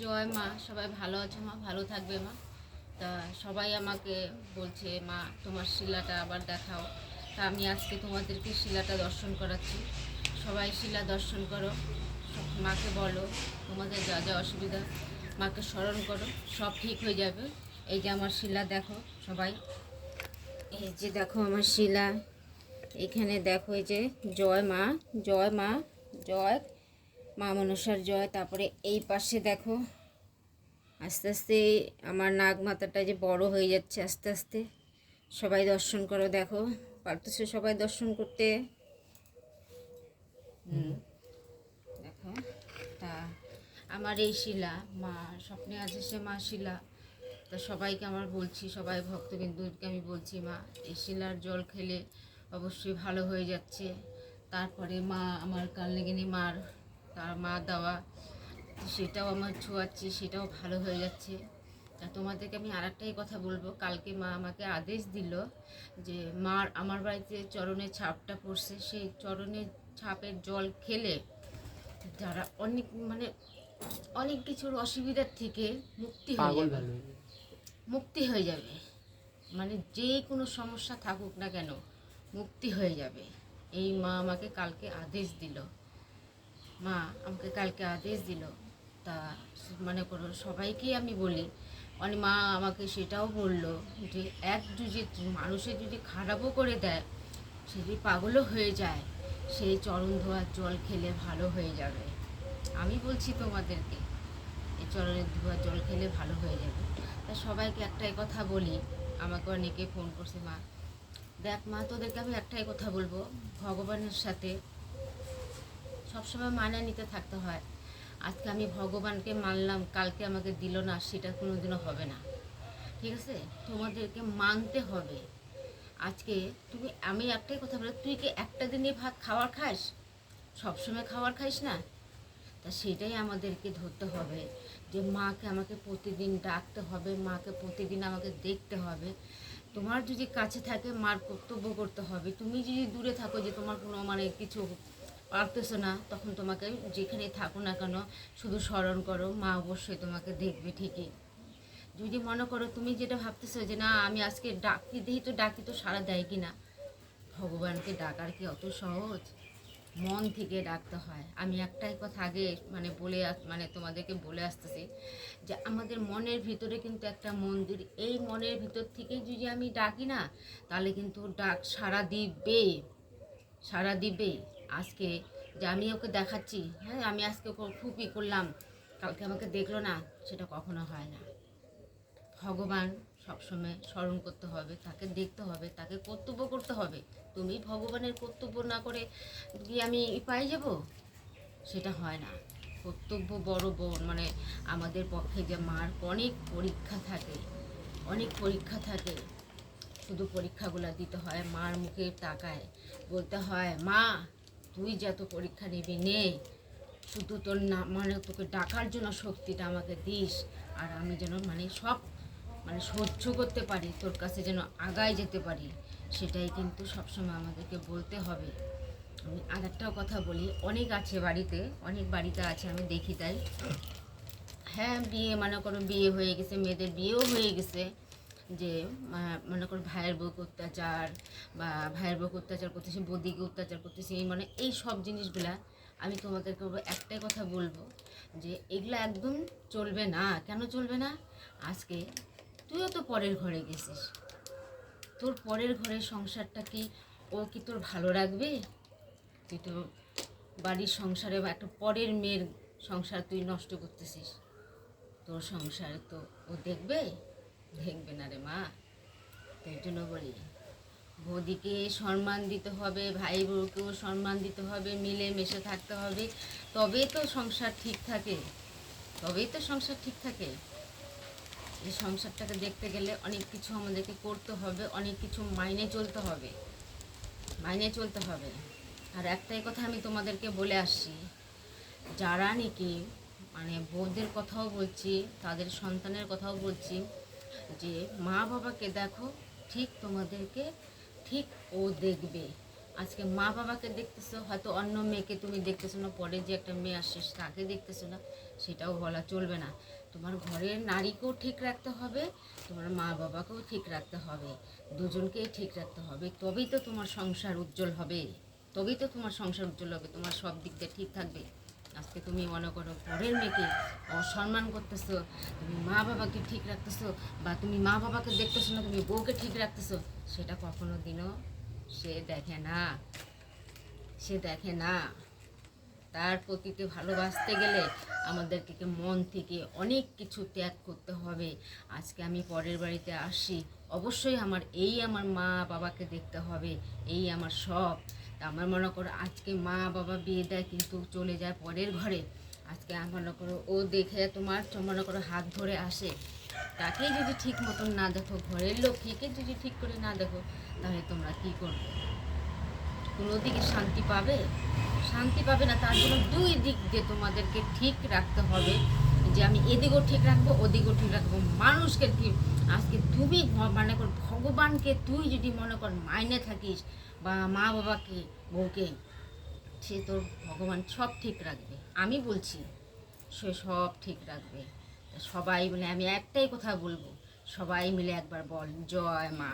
জয় মা, সবাই ভালো আছে মা, ভালো থাকবে মা। তা সবাই আমাকে বলছে, মা, তোমার শিলাটা আবার দেখাও। তা আমি আজকে তোমাদেরকে শিলাটা দর্শন করাচ্ছি। সবাই শিলা দর্শন করো মাকে বলো, তোমাদের যা যা অসুবিধা, মাকে স্মরণ করো, সব ঠিক হয়ে যাবে। এই যে আমার শিলা দেখো সবাই। এই যে দেখো আমার শিলা। এখানে দেখো এই যে, জয় মা জয় মা, জয় মা মনসার জয়, তারপরে এই পাশে দেখো, আস্তে আস্তে আমার নাগ মাথাটা যে বড় হয়ে যাচ্ছে, আস্তে আস্তে। সবাই দর্শন করো, দেখো। পারতেছো সবাই দর্শন করতে। দেখো, তা আমার এই শিলা, মা, স্বপ্নে আছে সে মা শিলা। তা সবাইকে আমার বলছি, সবাই ভক্তবিন্দুকে আমি বলছি, মা, এই শিলার জল খেলে অবশ্যই ভালো হয়ে যাচ্ছে। তারপরে মা, আমার কালনেগিনি মার তার মা দেওয়া সেটাও আমার ছোঁয়াচ্ছি সেটাও ভালো হয়ে যাচ্ছে। তা তোমাদেরকে আমি আর একটাই কথা বলব কালকে মা আমাকে আদেশ দিল যে মার আমার বাড়িতে চরণের ছাপটা পড়ছে সেই চরণের ছাপের জল খেলে যারা অনেক মানে অনেক কিছুর অসুবিধার থেকে মুক্তি হয়ে যাবে। মুক্তি হয়ে যাবে। মানে যে কোনো সমস্যা থাকুক না কেন মুক্তি হয়ে যাবে। এই মা আমাকে কালকে আদেশ দিল। মা আমাকে কালকে আদেশ দিল। তা মনে করো, সবাইকেই আমি বলি মানে মা আমাকে সেটাও বলল যে, এক যদি মানুষের যদি খারাপও করে দেয়, সে যদি পাগলও হয়ে যায়, সেই চরণ ধোয়ার জল খেলে ভালো হয়ে যাবে। আমি বলছি তোমাদেরকে, এই চরণের ধোয়ার জল খেলে ভালো হয়ে যাবে। তা সবাইকে একটাই কথা বলি, আমাকে অনেকে ফোন করছে, মা, দেখ মা, তোদেরকে আমি একটাই কথা বলব, ভগবানের সাথে সবসময় মানিয়ে নিতে থাকতে হয়। আজকে আমি ভগবানকে মানলাম, কালকে আমাকে দিল না, সেটা কোনোদিনও হবে না। ঠিক আছে? তোমাদেরকে মানতে হবে। আজকে তুমি, আমি একটাই কথা বলি, তুই কি একটা দিনই ভাত খাওয়ার খাস? সবসময় খাওয়ার খাইস না? তা সেটাই আমাদেরকে ধরতে হবে যে মাকে আমাকে প্রতিদিন ডাকতে হবে, মাকে প্রতিদিন আমাকে দেখতে হবে। তোমার যদি কাছে থাকে, মার কর্তব্য করতে হবে। তুমি যদি দূরে থাকো যে তোমার কোনো মানে কিছু পারতেছো না, তখন তোমাকে যেখানে থাকো না কেন, শুধু স্মরণ করো, মা অবশ্যই তোমাকে দেখবে ঠিকই। যদি মনে করো তুমি যেটা ভাবতেছো যে না, আমি আজকে ডাকি দিই, তো ডাকি তো সারা দেয় কি না ভগবানকে ডাকার কি অত সহজ? মন থেকে ডাকতে হয়। আমি একটাই কথা আগে মানে বলে মানে তোমাদেরকে বলে আসতেছি যে আমাদের মনের ভিতরে কিন্তু একটা মন্দির, এই মনের ভিতর থেকে যদি আমি ডাকি না, তাহলে কিন্তু ডাক সারা দিবে সারা দিবে আজকে যে আমি ওকে দেখাচ্ছি হ্যাঁ আমি আজকে ওকে খুবই করলাম, কালকে আমাকে দেখল না, সেটা কখনো হয় না। ভগবান সবসময় স্মরণ করতে হবে, তাকে দেখতে হবে, তাকে কর্তব্য করতে হবে। তুমি ভগবানের কর্তব্য না করে কি আমি পাই যাব? সেটা হয় না। কর্তব্য বড় বড় মানে আমাদের পক্ষে যে মার অনেক পরীক্ষা থাকে, অনেক পরীক্ষা থাকে। শুধু পরীক্ষাগুলো দিতে হয়, মার মুখে তাকায়। বলতে হয়, মা তুই যত পরীক্ষা নিবি নে শুধু তোর না মানে তোকে ডাকার জন্য শক্তিটা আমাকে দিস, আর আমি যেন মানে সব মানে সহ্য করতে পারি, তোর কাছে যেন আগায় যেতে পারি, সেটাই কিন্তু সবসময় আমাদেরকে বলতে হবে। আমি আর একটাও কথা বলি, অনেক আছে বাড়িতে, অনেক বাড়িতে আছে, আমি দেখি তাই। হ্যাঁ বিয়ে মানে কোনো বিয়ে হয়ে গেছে, মেয়েদের বিয়েও হয়ে গেছে। যে মনে করো ভাইয়ের বউকে অত্যাচার বা ভাইয়ের বউকে অত্যাচার করতেছে, বৌদিকে অত্যাচার করতেছে, এই মানে এই সব জিনিসগুলা আমি তোমাদেরকে একটাই কথা বলব যে, এগুলো একদম চলবে না। কেন চলবে না? আজকে তুইও তো পরের ঘরে গেছিস। তোর পরের ঘরের সংসারটা কি ও কি তোর ভালো রাখবে? তুই তো বাড়ির সংসারে বা একটা পরের মেয়ের সংসার তুই নষ্ট করতেছিস। তোর সংসারে তো ও দেখবে? দেখবে না রে মা। তাই জন্য বলি, বৌদিকে সম্মান দিতে হবে ভাই বউকেও সম্মান দিতে হবে মিলে মিশে থাকতে হবে। তবেই তো সংসার ঠিক থাকে, তবেই তো সংসার ঠিক থাকে। এই সংসারটাকে দেখতে গেলে অনেক কিছু আমাদেরকে করতে হবে, অনেক কিছু মাইনে চলতে হবে, মাইনে চলতে হবে। আর একটাই কথা আমি তোমাদেরকে বলে আসছি, যারা নাকি মানে বৌদের কথাও বলছি, তাদের সন্তানের কথাও বলছি যে মা বাবাকে দেখো, ঠিক তোমাদেরকে ঠিক ও দেখবে। আজকে মা বাবাকে দেখতেছো, হয়তো অন্য মেয়েকে তুমি দেখতেছো না, পরে যে একটা মেয়ে আসছে তাকে দেখতেছো না, সেটাও বলা চলবে না। তোমার ঘরের নারীকেও ঠিক রাখতে হবে, তোমার মা বাবাকেও ঠিক রাখতে হবে, দুজনকেই ঠিক রাখতে হবে। তবেই তো তোমার সংসার উজ্জ্বল হবে, তবেই তো তোমার সংসার উজ্জ্বল হবে, তোমার সব দিক দিয়ে ঠিক থাকবে। আজকে তুমি মনে করো পরের মেয়েকে অসম্মান করতেছো, তুমি মা বাবাকে ঠিক রাখতেছো বা তুমি মা বাবাকে দেখতেছো না, তুমি বউকে ঠিক রাখতেছো, সেটা কখনো দিনও সে দেখে না। সে দেখে না। তার প্রতিকে ভালোবাসতে গেলে আমাদেরকে মন থেকে অনেক কিছু ত্যাগ করতে হবে। আজকে আমি পরের বাড়িতে আসি, অবশ্যই আমার এই আমার মা বাবাকে দেখতে হবে, এই আমার সব। আমার মনে করো আজকে মা বাবা বিয়ে দেয়, কিন্তু চলে যায় পরের ঘরে। আজকে আমার মনে করো ও দেখে তোমার মনে করো হাত ধরে আসে। তাকে যদি ঠিক মতন না দেখো, ঘরের লক্ষ্মীকে যদি ঠিক করে না দেখো, তাহলে তোমরা কি করবে? কোনো দিকে শান্তি পাবে? শান্তি পাবে না, তার জন্য দুই দিক দিয়ে তোমাদেরকে ঠিক রাখতে হবে। যে আমি এদিকেও ঠিক রাখব, ওদিকেও ঠিক রাখব। মানুষকে কি আজকে তুমি মানে কর, ভগবানকে তুই যদি মনে কর মাইনে থাকিস বা মা বাবাকে, বউকে, সে তোর ভগবান সব ঠিক রাখবে। আমি বলছি, সে সব ঠিক রাখবে। সবাই মানে আমি একটাই কথা বলব, সবাই মিলে একবার বল, জয় মা।